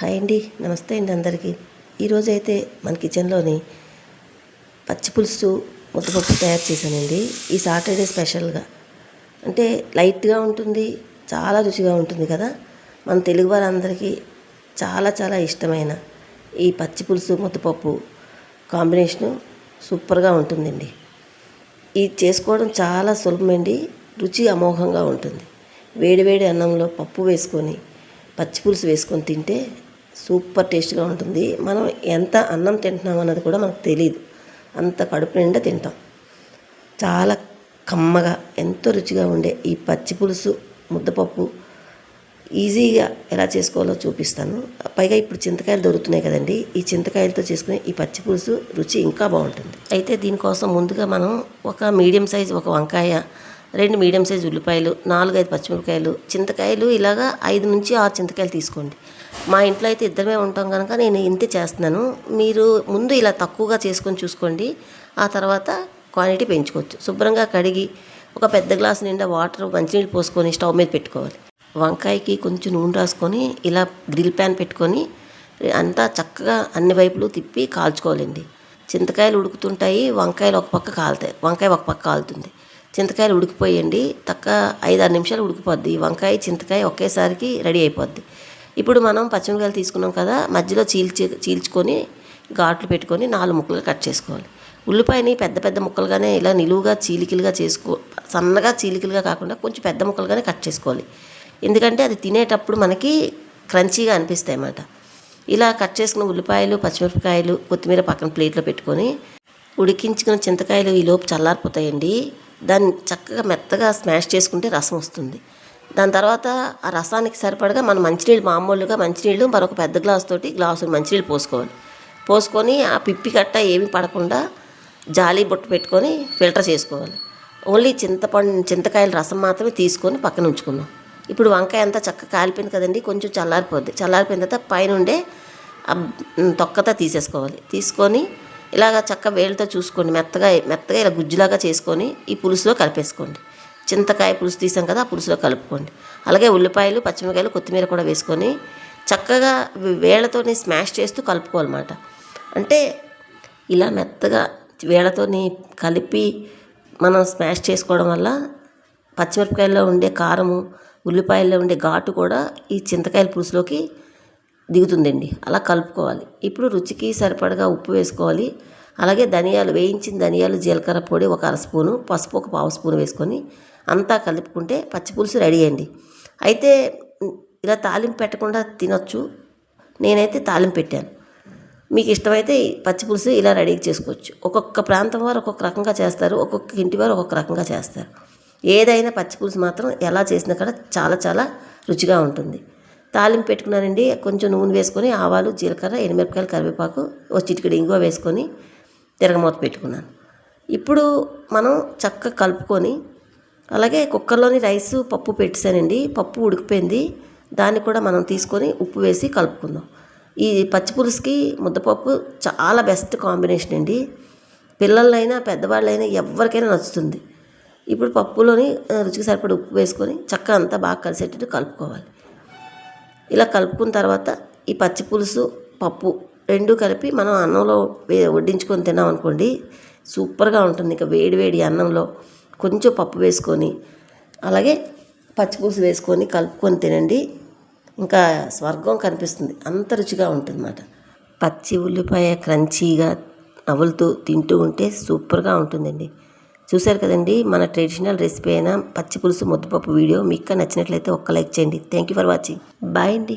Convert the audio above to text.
Hi అండి నమస్తే అండి అందరికీ. ఈరోజు అయితే మన కిచెన్లోని పచ్చి పులుసు ముద్దపప్పు తయారు చేశానండి. ఈ సాటర్డే స్పెషల్గా. అంటే లైట్గా ఉంటుంది చాలా రుచిగా ఉంటుంది కదా. మన తెలుగు వారందరికీ చాలా చాలా ఇష్టమైన ఈ పచ్చి పులుసు ముద్దపప్పు కాంబినేషను సూపర్గా ఉంటుందండి. ఇది చేసుకోవడం చాలా సులభమండి రుచి అమోఘంగా ఉంటుంది. వేడివేడి అన్నంలో పప్పు వేసుకొని పచ్చి పులుసు వేసుకొని తింటే సూపర్ టేస్ట్గా ఉంటుంది. మనం ఎంత అన్నం తింటున్నాం అన్నది కూడా మనకు తెలియదు అంత కడుపు నిండా తింటాం. చాలా కమ్మగా ఎంతో రుచిగా ఉండే ఈ పచ్చి పులుసు ముద్దపప్పు ఈజీగా ఎలా చేసుకోవాలో చూపిస్తాను. పైగా ఇప్పుడు చింతకాయలు దొరుకుతున్నాయి కదండి. ఈ చింతకాయలతో చేసుకునే ఈ పచ్చి పులుసు రుచి ఇంకా బాగుంటుంది. అయితే దీనికోసం ముందుగా మనం ఒక మీడియం సైజ్ ఒక వంకాయ రెండు మీడియం సైజ్ ఉల్లిపాయలు నాలుగైదు పచ్చిమిరపకాయలు చింతకాయలు ఇలాగా ఐదు నుంచి ఆరు చింతకాయలు తీసుకోండి. మా ఇంట్లో అయితే ఇద్దరమే ఉంటాం కనుక నేను ఇంతే చేస్తున్నాను. మీరు ముందు ఇలా తక్కువగా చేసుకొని చూసుకోండి. ఆ తర్వాత క్వాంటిటీ పెంచుకోవచ్చు. శుభ్రంగా కడిగి ఒక పెద్ద గ్లాస్ నిండా వాటర్ మంచినీళ్ళు పోసుకొని స్టవ్ మీద పెట్టుకోవాలి. వంకాయకి కొంచెం నూనె రాసుకొని ఇలా గ్రిల్ ప్యాన్ పెట్టుకొని అంతా చక్కగా అన్ని వైపులు తిప్పి కాల్చుకోవాలండి. చింతకాయలు ఉడుకుతుంటాయి వంకాయలు ఒక పక్క కాలుతాయి వంకాయ ఒక పక్క కాలుతుంది. చింతకాయలు ఉడికిపోయండి. తక్క ఐదు ఆరు నిమిషాలు ఉడికిపోద్ది. వంకాయ చింతకాయ ఒకేసారికి రెడీ అయిపోద్ది. ఇప్పుడు మనం పచ్చిమిరకాయలు తీసుకున్నాం కదా మధ్యలో చీల్చి చీల్చుకొని ఘాట్లు పెట్టుకొని నాలుగు ముక్కలు కట్ చేసుకోవాలి. ఉల్లిపాయని పెద్ద పెద్ద ముక్కలుగానే ఇలా నిలువుగా చీలికలుగా చేసుకో సన్నగా చీలికలుగా కాకుండా కొంచెం పెద్ద ముక్కలుగానే కట్ చేసుకోవాలి. ఎందుకంటే అది తినేటప్పుడు మనకి క్రంచీగా అనిపిస్తాయి అన్నమాట. ఇలా కట్ చేసుకున్న ఉల్లిపాయలు పచ్చిమిరపకాయలు కొత్తిమీర పక్కన ప్లేట్లో పెట్టుకొని ఉడికించుకున్న చింతకాయలు ఈ లోపు చల్లారిపోతాయండి. దాన్ని చక్కగా మెత్తగా స్మాష్ చేసుకుంటే రసం వస్తుంది. దాని తర్వాత ఆ రసానికి సరిపడగా మనం మంచినీళ్ళు మామూలుగా మంచినీళ్ళు మరొక పెద్ద గ్లాస్ తోటి గ్లాసు మంచినీళ్ళు పోసుకోవాలి. పోసుకొని ఆ పిప్పి కట్ట ఏమి పడకుండా జాలి బొట్టు పెట్టుకొని ఫిల్టర్ చేసుకోవాలి. ఓన్లీ చింతపండు చింతకాయల రసం మాత్రమే తీసుకొని పక్కన ఉంచుకుందాం. ఇప్పుడు వంకాయ అంతా చక్కగా కాలిపోయింది కదండి కొంచెం చల్లారిపోద్ది. చల్లారిపోయిన తర్వాత పైనుండే ఉండే తొక్కత తీసేసుకోవాలి. తీసుకొని ఇలాగ చక్క వేళ్ళతో చూసుకోండి. మెత్తగా మెత్తగా ఇలా గుజ్జులాగా చేసుకొని ఈ పులుసులో కలిపేసుకోండి. చింతకాయ పులుసు తీసాం కదా ఆ పులుసులో కలుపుకోండి. అలాగే ఉల్లిపాయలు పచ్చిమిరకాయలు కొత్తిమీర కూడా వేసుకొని చక్కగా వేళ్ళతోని స్మాష్ చేస్తూ కలుపుకోవాలన్నమాట. అంటే ఇలా మెత్తగా వేళ్ళతోని కలిపి మనం స్మాష్ చేసుకోవడం వల్ల పచ్చిమిరపకాయల్లో ఉండే కారము ఉల్లిపాయల్లో ఉండే ఘాటు కూడా ఈ చింతకాయల పులుసులోకి దిగుతుందండి. అలా కలుపుకోవాలి. ఇప్పుడు రుచికి సరిపడగా ఉప్పు వేసుకోవాలి. అలాగే ధనియాలు వేయించిన ధనియాలు జీలకర్ర పొడి ఒక అర స్పూను పసుపు ఒక పావు స్పూన్ వేసుకొని అంతా కలుపుకుంటే పచ్చి పులుసు రెడీ అండి. అయితే ఇలా తాలింపు పెట్టకుండా తినొచ్చు. నేనైతే తాలింపు పెట్టాను. మీకు ఇష్టమైతే పచ్చి పులుసు ఇలా రెడీ చేసుకోవచ్చు. ఒక్కొక్క ప్రాంతం వారు ఒక్కొక్క రకంగా చేస్తారు. ఒక్కొక్క ఇంటి వారు ఒక్కొక్క రకంగా చేస్తారు. ఏదైనా పచ్చి పులుసు మాత్రం ఎలా చేసినా కూడా చాలా చాలా రుచిగా ఉంటుంది. తాలింపు పెట్టుకున్నానండి. కొంచెం నూనె వేసుకొని ఆవాలు జీలకర్ర ఎనిమిరపకాయలు కరివేపాకు ఒక చిటికెడు ఇంగువ వేసుకొని తిరగమూత పెట్టుకున్నాను. ఇప్పుడు మనం చక్కగా కలుపుకొని అలాగే కుక్కర్లోని రైసు పప్పు పెట్టానండి పప్పు ఉడికిపోయింది. దాన్ని కూడా మనం తీసుకొని ఉప్పు వేసి కలుపుకుందాం. ఈ పచ్చిపులుసుకి ముద్దపప్పు చాలా బెస్ట్ కాంబినేషన్ అండి. పిల్లలైనా పెద్దవాళ్ళైనా ఎవరికైనా నచ్చుతుంది. ఇప్పుడు పప్పులోని రుచికి సరిపడి ఉప్పు వేసుకొని చక్క అంతా బాగా కలిసేటట్టు కలుపుకోవాలి. ఇలా కలుపుకున్న తర్వాత ఈ పచ్చి పులుసు పప్పు రెండు కలిపి మనం అన్నంలో వే వడ్డించుకొని తిన్నాం అనుకోండి సూపర్గా ఉంటుంది. ఇంకా వేడి వేడి అన్నంలో కొంచెం పప్పు వేసుకొని అలాగే పచ్చిపులుసు వేసుకొని కలుపుకొని తినండి. ఇంకా స్వర్గం కనిపిస్తుంది. అంత రుచిగా ఉంటుందన్నమాట. పచ్చి ఉల్లిపాయ క్రంచీగా నవ్వులుతూ తింటూ ఉంటే సూపర్గా ఉంటుందండి. చూశారు కదండి మన ట్రెడిషనల్ రెసిపీ అయిన పచ్చి పులుసు ముద్దపప్పు వీడియో మీకు నచ్చినట్లయితే ఒక్క లైక్ చేయండి. Thank you for watching bye అండి.